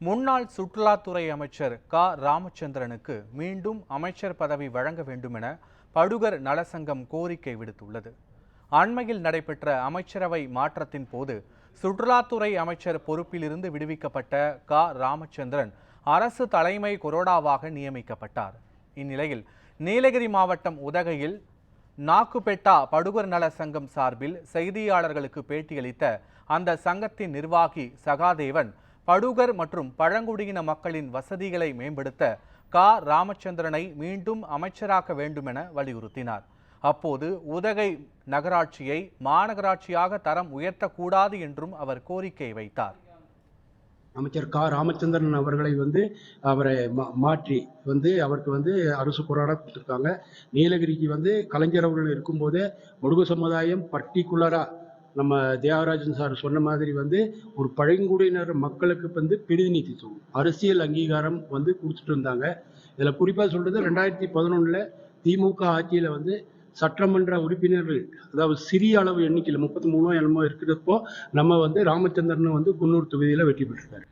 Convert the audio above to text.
முன்னாள் சுற்றுலாத்துறை அமைச்சர் க. ராமச்சந்திரனுக்கு மீண்டும் அமைச்சர் பதவி வழங்க வேண்டுமென படுகர் நலசங்கம் கோரிக்கை விடுத்துள்ளது. அண்மையில் நடைபெற்ற அமைச்சரவை மாற்றத்தின் போது சுற்றுலாத்துறை அமைச்சர் பொறுப்பிலிருந்து விடுவிக்கப்பட்ட க. ராமச்சந்திரன் அரசு தலைமை கொரோடாவாக நியமிக்கப்பட்டார். இந்நிலையில் நீலகிரி மாவட்டம் உதகையில் நாக்குபெட்டா படுகர் நல சங்கம் சார்பில் செய்தியாளர்களுக்கு பேட்டியளித்த அந்த சங்கத்தின் நிர்வாகி சகாதேவன் படுகர் மற்றும் பழங்குடியின மக்களின் வசதிகளை மேம்படுத்த கா. ராமச்சந்திரனை மீண்டும் அமைச்சராக்க வேண்டுமென வலியுறுத்தினார். அப்போது உதகை நகராட்சியை மாநகராட்சியாக தரம் உயர்த்தக்கூடாது என்றும் அவர் கோரிக்கை வைத்தார். அமைச்சர் கா. ராமச்சந்திரன் அவர்களை வந்து அவரை மா மாற்றி வந்து அவருக்கு வந்து அரசு போராட கொடுத்துருக்காங்க. நீலகிரிக்கு வந்து கலைஞர் அவர்கள் இருக்கும்போதே முருக சமுதாயம் பர்டிகுலராக நம்ம தியாகராஜன் சார் சொன்ன மாதிரி வந்து ஒரு பழங்குடியினர் மக்களுக்கு வந்து பிரதிநிதித்துவம் அரசியல் அங்கீகாரம் வந்து கொடுத்துட்டு இருந்தாங்க. இதில் குறிப்பாக சொல்கிறது ரெண்டாயிரத்தி பதினொன்றில் திமுக ஆட்சியில் வந்து சட்டமன்ற உறுப்பினர்கள் அதாவது சிறிய அளவு எண்ணிக்கையில் முப்பத்தி மூணோ என்னமோ இருக்கிறப்போ நம்ம வந்து ராமச்சந்திரன் வந்து குன்னூர் தொகுதியில் வெற்றி பெற்றிருக்காரு.